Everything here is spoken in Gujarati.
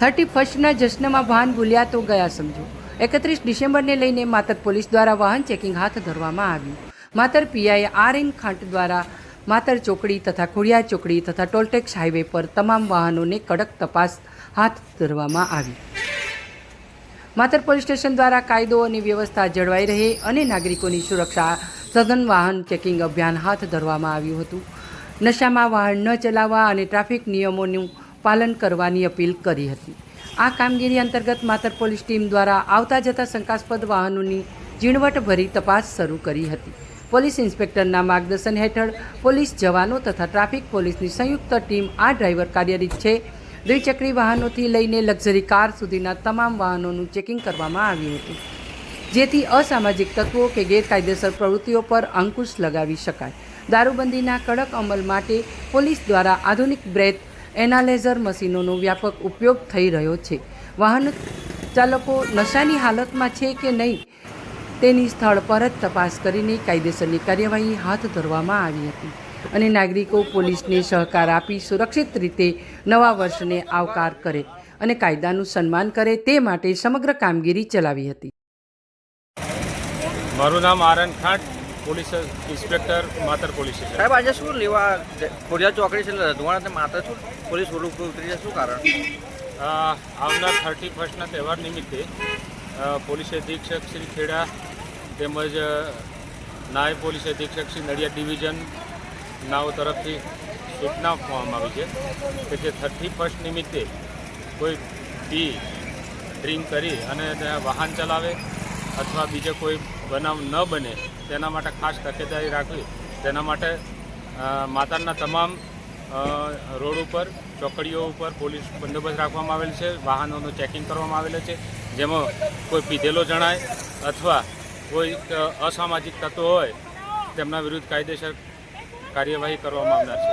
થર્ટી ફર્સ્ટના જશ્નમાં વાહન ભૂલ્યા તો ગયા સમજો. એકત્રીસ ડિસેમ્બરને લઈને માતર પોલીસ દ્વારા વાહન ચેકિંગ હાથ ધરવામાં આવ્યું. માતર પીઆઈએ આર એન ખાંટ દ્વારા માતર ચોકડી તથા ખોડિયા ચોકડી તથા ટોલટેક્સ હાઈવે પર તમામ વાહનોને કડક તપાસ હાથ ધરવામાં આવી. માતર પોલીસ સ્ટેશન દ્વારા કાયદો અને વ્યવસ્થા જળવાઈ રહે અને નાગરિકોની સુરક્ષા સઘન વાહન ચેકિંગ અભિયાન હાથ ધરવામાં આવ્યું હતું. નશામાં વાહન ન ચલાવવા અને ટ્રાફિક નિયમોનું પાલન કરવાની અપીલ કરી હતી. આ કામગીરી અંતર્ગત માતર પોલીસ ટીમ દ્વારા આવતા જતા શંકાસ્પદ વાહનોની ઝીણવટભરી તપાસ શરૂ કરી હતી. પોલીસ ઇન્સ્પેક્ટરના માર્ગદર્શન હેઠળ પોલીસ જવાનો તથા ટ્રાફિક પોલીસની સંયુક્ત ટીમ આ ડ્રાઈવર કાર્યરત છે. દ્વિચક્રી વાહનોથી લઈને લક્ઝરી કાર સુધીના તમામ વાહનોનું ચેકિંગ કરવામાં આવ્યું હતું. જેથી અસામાજિક તત્વો કે ગેરકાયદેસર પ્રવૃત્તિઓ પર અંકુશ લગાવી શકાય. દારૂબંધીના કડક અમલ માટે પોલીસ દ્વારા આધુનિક બ્રેથ એનાલાઇઝર મશીનોનો વ્યાપક ઉપયોગ થઈ રહ્યો છે. વાહન ચાલકો નશાની હાલતમાં છે કે નહીં, તેની સ્થળ પર જ તપાસ કરીને કાયદેસરની કાર્યવાહી હાથ ધરવામાં આવી હતી અને નાગરિકો પોલીસને સહકાર આપી સુરક્ષિત રીતે નવા વર્ષને આવકાર કરે અને કાયદાનું સન્માન કરે તે માટે સમગ્ર કામગીરી ચલાવી હતી. મારું નામ R N Khant. Police inspector Matar police station સાહેબ આજે શું લેવા ખોડિયા ચોકડી છે રધવાણા માત્ર શું પોલીસ રોડ ઉતરી છે શું કારણ? આવનાર થર્ટી ફર્સ્ટના તહેવાર નિમિત્તે પોલીસ અધિક્ષક શ્રી ખેડા તેમજ નાયબ પોલીસ અધિક્ષક શ્રી નડિયાદ ડિવિઝન નાઓ તરફથી સૂચના આપવામાં આવી છે કે જે થર્ટી ફર્સ્ટ નિમિત્તે કોઈ પી ડ્રિંક કરી અને ત્યાં વાહન ચલાવે અથવા બીજા કોઈ બનાવ ન બને તેના માટે ખાસ તકેદારી રાખવી. તેના માટે માતાના તમામ રોડ ઉપર, ચોકડીઓ ઉપર પોલીસ બંદોબસ્ત રાખવામાં આવેલ છે. વાહનોનું ચેકિંગ કરવામાં આવેલું છે. જેમાં કોઈ પીધેલો જણાય અથવા કોઈ અસામાજિક તત્વો હોય, તેમના વિરુદ્ધ કાયદેસર કાર્યવાહી કરવામાં આવનાર છે.